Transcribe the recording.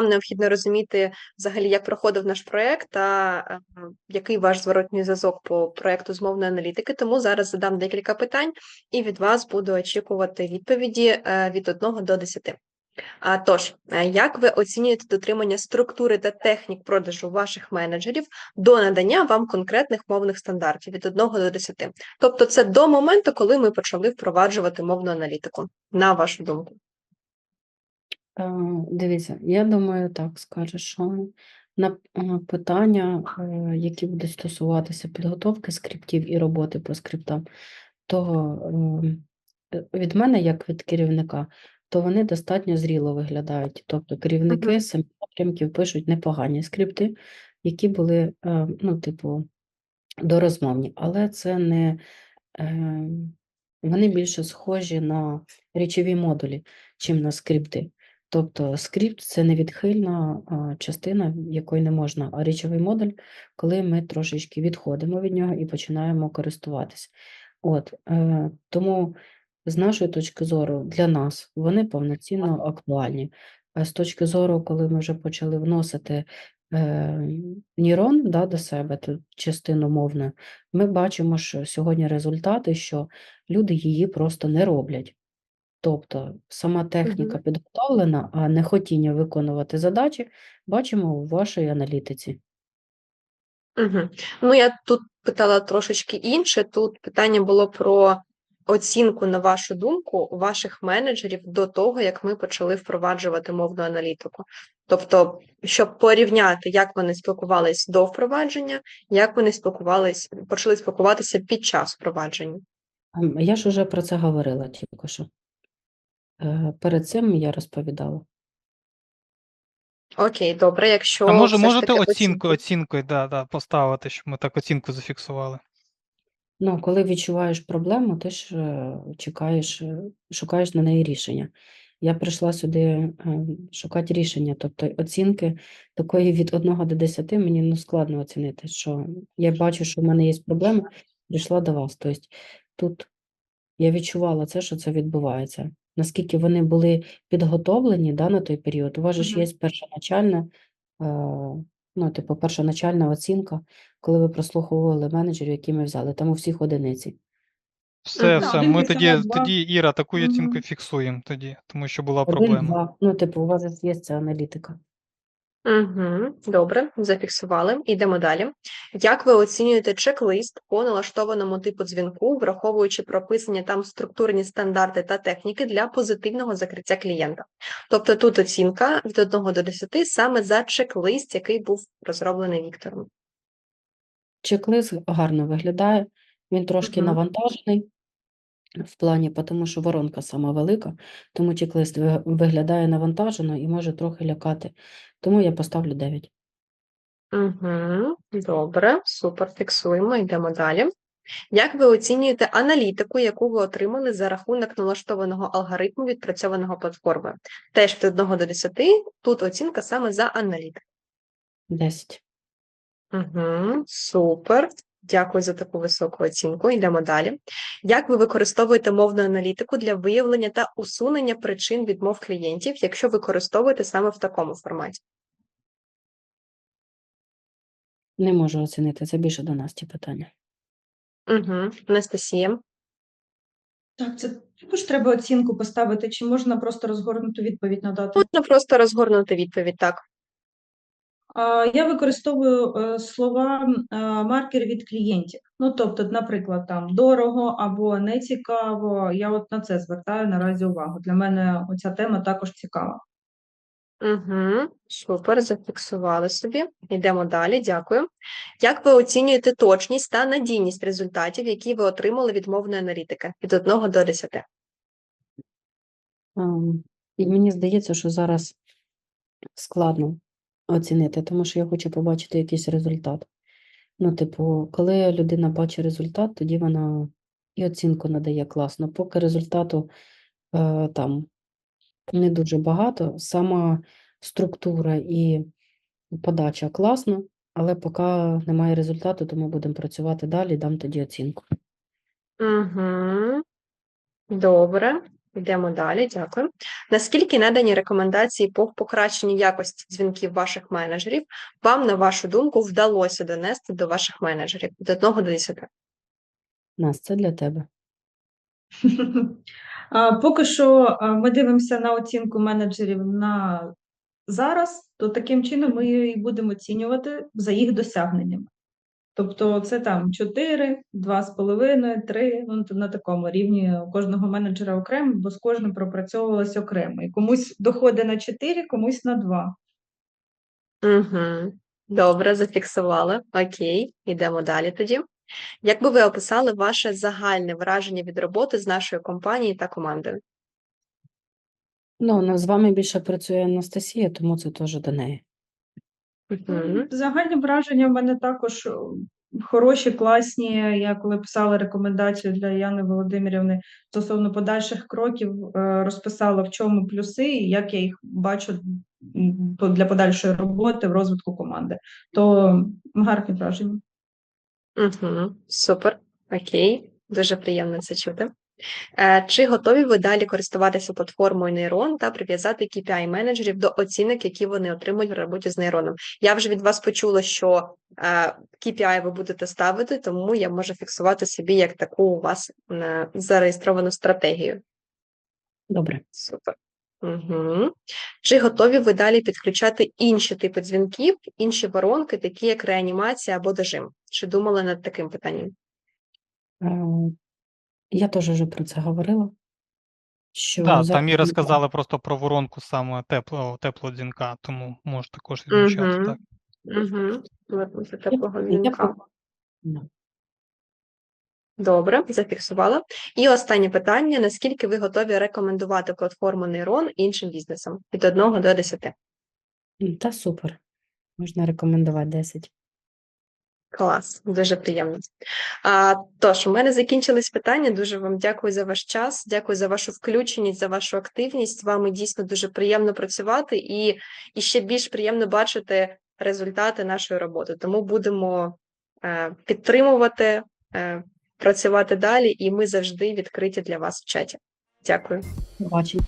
нам необхідно розуміти взагалі, як проходив наш проект та е, який ваш зворотній зв'язок по проекту з мовної аналітики. Тому зараз задам декілька питань і від вас буду очікувати відповіді е, від 1 до 10. А тож, е, як ви оцінюєте дотримання структури та технік продажу ваших менеджерів до надання вам конкретних мовних стандартів від 1 до 10? Тобто, це до моменту, коли ми почали впроваджувати мовну аналітику, на вашу думку. Е, Дивіться, я думаю, так скажу, що на е, питання, е, які будуть стосуватися підготовки скриптів і роботи по скриптам, то е, від мене, як від керівника, то вони достатньо зріло виглядають. Тобто керівники Мгм. самих напрямків пишуть непогані скрипти, які були, ну, типу, дорозмовні, але це не е, вони більше схожі на речові модулі, чим на скрипти. Тобто скрипт це невідхильна частина, якої не можна, а речовий модуль, коли ми трошечки відходимо від нього і починаємо користуватися. От, е, тому з нашої точки зору, для нас вони повноцінно актуальні. А з точки зору, коли ми вже почали вносити е, нейрон да, до себе, ту частину мовну, ми бачимо, що сьогодні результати, що люди її просто не роблять. Тобто сама техніка Мгм. підготовлена, а нехотіння виконувати задачі бачимо у вашій аналітиці. Мгм. Ну, я тут питала трошечки інше. Тут питання було про оцінку, на вашу думку, ваших менеджерів до того, як ми почали впроваджувати мовну аналітику. Тобто, щоб порівняти, як вони спілкувались до впровадження, як вони спілкувались, почали спілкуватися під час впровадження. Ем, Я ж уже про це говорила тільки що. Е, Перед цим я розповідала. Окей, добре, якщо А може, можете оцінку, оцінкою да, да, поставити, щоб ми так оцінку зафіксували. Ну, коли відчуваєш проблему, ти ж е, чекаєш, е, шукаєш на неї рішення. Я прийшла сюди шукати рішення, тобто оцінки такої від 1 до 10 мені ну, складно оцінити, що я бачу, що в мене є проблеми, прийшла до вас. Тобто тут я відчувала це, що це відбувається. Наскільки вони були підготовлені да, на той період, у вас ж є першоначальна, е, ну, типу, першоначальна оцінка, коли ви прослуховували менеджерів, які ми взяли, там у всіх одиниці. Все, Мгм. все. Ми тоді, тоді, Іра, таку оцінку фіксуємо тоді, тому що була Один, проблема. два. Ну, типу, у вас є ця аналітика. Угу, добре, зафіксували. Йдемо далі. Як ви оцінюєте чек-лист по налаштованому типу дзвінку, враховуючи прописані там структурні стандарти та техніки для позитивного закриття клієнта? Тобто тут оцінка від 1 до 10 саме за чек-лист, який був розроблений Віктором. Чек-лист гарно виглядає, він трошки Мгм. навантажений в плані, тому що воронка сама велика, тому чек-лист виглядає навантажено і може трохи лякати. Тому я поставлю 9. Угу, добре, супер, фіксуємо, йдемо далі. Як ви оцінюєте аналітику, яку ви отримали за рахунок налаштованого алгоритму, відпрацьованого платформою? Теж від 1 до 10, тут оцінка саме за аналітику. 10. Угу, супер. Дякую за таку високу оцінку. Йдемо далі. Як ви використовуєте мовну аналітику для виявлення та усунення причин відмов клієнтів, якщо використовуєте саме в такому форматі? Не можу оцінити, це більше до Насті питання. Угу. Анастасія. Так, це також треба оцінку поставити, чи можна просто розгорнуту відповідь надати. Можна просто розгорнути відповідь так. Я використовую е, слова е, маркер від клієнтів. Ну, тобто, наприклад, там дорого або не цікаво. Я от на це звертаю наразі увагу. Для мене оця тема також цікава. Угу, супер, зафіксували собі. Йдемо далі, дякую. Як ви оцінюєте точність та надійність результатів, які ви отримали від мовної аналітики від 1 до 10? Ем, мені здається, що зараз складно оцінити, тому що я хочу побачити якийсь результат. Ну, типу, коли людина бачить результат, тоді вона і оцінку надає класно. Поки результату е, там не дуже багато, сама структура і подача класно, але поки немає результату, то ми будемо працювати далі, дам тоді оцінку. Угу. Добре, Йдемо далі, дякую. Наскільки надані рекомендації по покращенню якості дзвінків ваших менеджерів вам, на вашу думку, вдалося донести до ваших менеджерів від 1 до 10? Нас це для тебе. Поки що ми дивимося на оцінку менеджерів на зараз, то таким чином ми і будемо оцінювати за їх досягненнями. Тобто це там 4, 2,5, 3, ну на такому рівні у кожного менеджера окремо, бо з кожним пропрацьовувалось окремо. І комусь доходить на 4, комусь на 2. Угу. Добре, зафіксували. Окей, йдемо далі тоді. Як би ви описали ваше загальне враження від роботи з нашою компанією та командою? Ну, ну, з вами більше працює Анастасія, тому це теж до неї. Загальні враження в мене також хороші, класні. Я коли писала рекомендацію для Яни Володимирівни стосовно подальших кроків, е, розписала в чому плюси і як я їх бачу для подальшої роботи в розвитку команди. То гарні враження. Угу. Супер. Окей, дуже приємно це чути. Е, Чи готові ви далі користуватися платформою Нейрон та прив'язати KPI менеджерів до оцінок, які вони отримують в роботі з нейроном? Я вже від вас почула, що е, KPI ви будете ставити, тому я можу фіксувати собі як таку у вас е, зареєстровану стратегію. Добре. Супер. Угу. Чи готові ви далі підключати інші типи дзвінків, інші воронки, такі як реанімація або дожим? Чи думали над таким питанням? Я теж вже про це говорила. Що Да, зараз там Іра сказала просто про воронку саме теплого, теплого дзвінка, тому може також відмічати, Мгм. так. Угу. Вернуся теплого дзвінка. Добре, зафіксувала. І останнє питання: наскільки ви готові рекомендувати платформу Нейрон іншим бізнесам від 1 до 10? Та супер. Можна рекомендувати 10. Клас, дуже приємно. А, тож, у мене закінчились питання. Дуже вам дякую за ваш час, дякую за вашу включеність, за вашу активність. З вами дійсно дуже приємно працювати і, і ще більш приємно бачити результати нашої роботи. Тому будемо е, підтримувати, е, працювати далі, і ми завжди відкриті для вас в чаті. Дякую. Побачимо.